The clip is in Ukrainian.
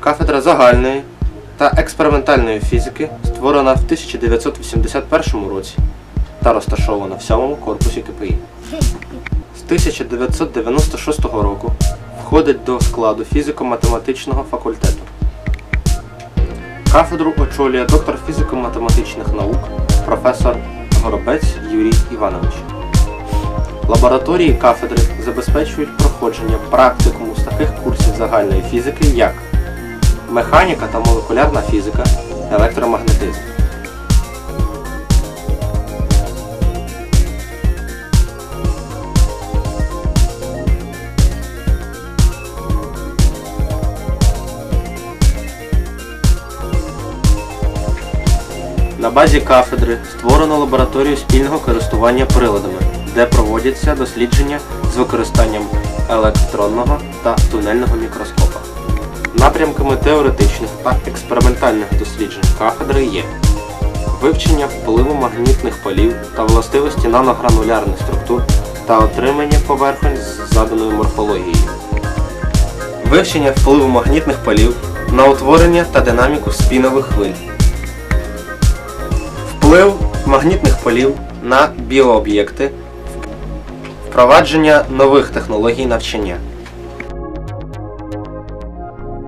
Кафедра загальної та експериментальної фізики створена в 1981 році та розташована в 7 корпусі КПІ. З 1996 року входить до складу фізико-математичного факультету. Кафедру очолює доктор фізико-математичних наук професор Горобець Юрій Іванович. Лабораторії кафедри забезпечують проходження практикуму з таких курсів загальної фізики, як механіка та молекулярна фізика, електромагнетизм. На базі кафедри створено лабораторію спільного користування приладами, де проводяться дослідження з використанням електронного та тунельного мікроскопа. Напрямками теоретичних та експериментальних досліджень кафедри є вивчення впливу магнітних полів та властивості наногранулярних структур та отримання поверхонь з заданою морфологією, вивчення впливу магнітних полів на утворення та динаміку спінових хвиль. Вплив магнітних полів на біооб'єкти, впровадження нових технологій навчання.